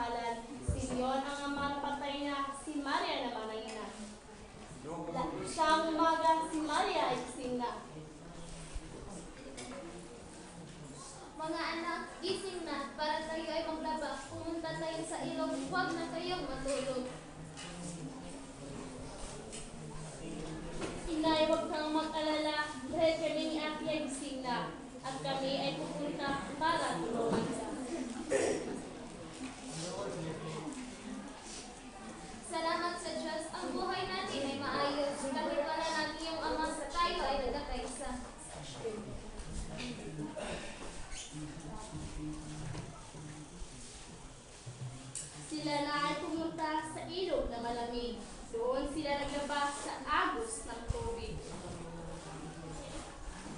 nagmamahalan. Si Leon ang ama ng patay na, si Maria naman ang ina. Sa umaga, si Maria ay gising na. Mga anak, gising na para tayo ay maglaba. Pumunta tayo sa ilog, huwag na kayong matulog. Inay, huwag kang mag-alala dahil kami ni Ate ay gising na. At kami ay pupunta para tulungan Sila na ay pumunta sa ilog na malamig. Doon sila naglaba sa agos ng tubig.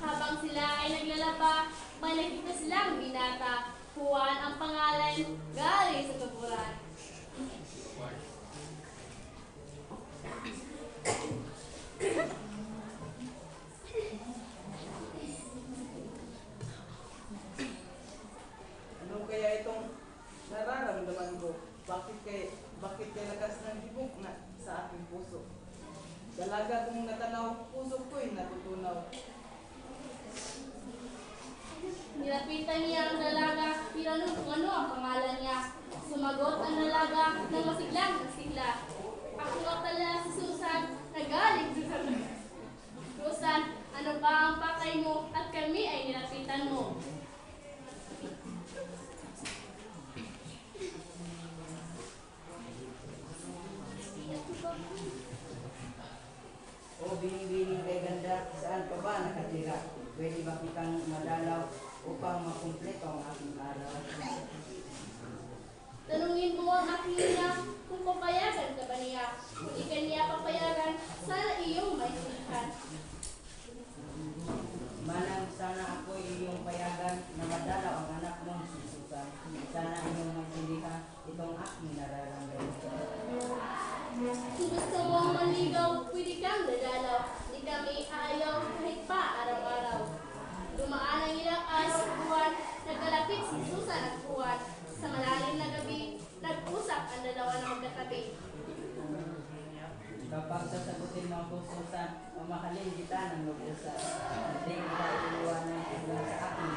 Habang sila ay naglalaba, may nakita silang binata. Juan ang pangalan, galing sa tuburan. Ano kaya itong nararamdaman ko? Bakit kay bakit kay lakas ng hibok na sa aking puso? Dalaga kong natanaw, puso ko'y natutunaw. Nilapitan niya ang dalaga, tinanong kung ano ang pangalan niya. Sumagot ang dalaga ng masiglang masigla. O bining-bining kay ganda, saan pa ba nakatira? Pwede ba kitang madalaw upang makumpleto ang aking araw? Tanungin mo ang aking ina kung papayagan ka ba niya. Kung di ka niya papayagan, sana iyong may silihan. Manang sana ako iyong payagan na madalaw ang anak mong si Susan. Sana iyong magsilihan itong aking nararamdaman. Kung gusto mo maligaw, pwede kang nagkalapit si Susan at Juan. Sa malalim na gabi, nag-usap ang dalawa na magkatabi. Kapag sasagutin mo ako, Susan, mamahalin kita ng lubusan. Hindi kita iiwanan hanggang sa aking